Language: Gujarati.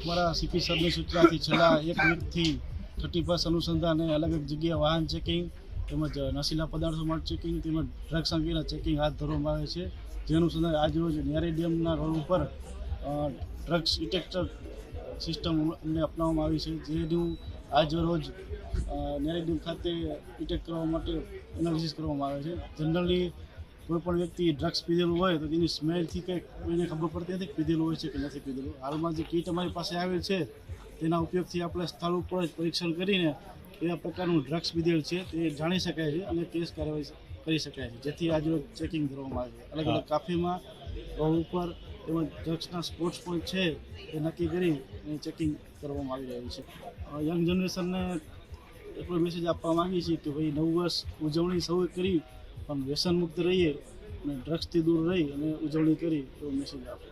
અમારા સીપી સરની સૂચનાથી છેલ્લા એક વીકથી થર્ટી ફર્સ્ટ અનુસંધાને અલગ અલગ જગ્યાએ વાહન ચેકિંગ તેમજ નશીલા પદાર્થો માટે ચેકિંગ તેમજ ડ્રગ્સ અંગેના ચેકિંગ હાથ ધરવામાં આવે છે. જે અનુસંધાને આજરોજ રોજ ન્યારી ડેમના રોડ ઉપર ડ્રગ્સ ડિટેક્ટર સિસ્ટમ અમને અપનાવવામાં આવી છે. જેનું આજરોજ નેરી ડેમ ખાતે ડિટેક્ટ કરવા માટે એનાલિસિસ કરવામાં આવે છે. જનરલી કોઈ પણ વ્યક્તિ ડ્રગ્સ પીધેલું હોય તો તેની સ્મેલથી કંઈક કોઈને ખબર પડતી નથી પીધેલું હોય છે કે નથી પીધેલું. હાલમાં જે કીટ અમારી પાસે આવેલ છે તેના ઉપયોગથી આપણે સ્થળ ઉપર જ પરીક્ષણ કરીને કયા પ્રકારનું ડ્રગ્સ પીધેલ છે તે જાણી શકાય છે અને કેસ કાર્યવાહી કરી શકાય છે. જેથી આજે ચેકિંગ કરવામાં આવે છે. અલગ અલગ કાફીમાં રોડ ઉપર તેમજ ડ્રગ્સના સ્પોર્ટ્સ પણ છે એ નક્કી કરી ચેકિંગ કરવામાં આવી રહ્યું છે. યંગ જનરેશનને એટલો મેસેજ આપવા માંગીએ છીએ કે ભાઈ નવું વર્ષ ઉજવણી સૌએ કરી પણ વ્યસન મુક્ત રહીએ અને ડ્રગ્સથી દૂર રહી અને ઉજવણી કરી એવો મેસેજ આપો.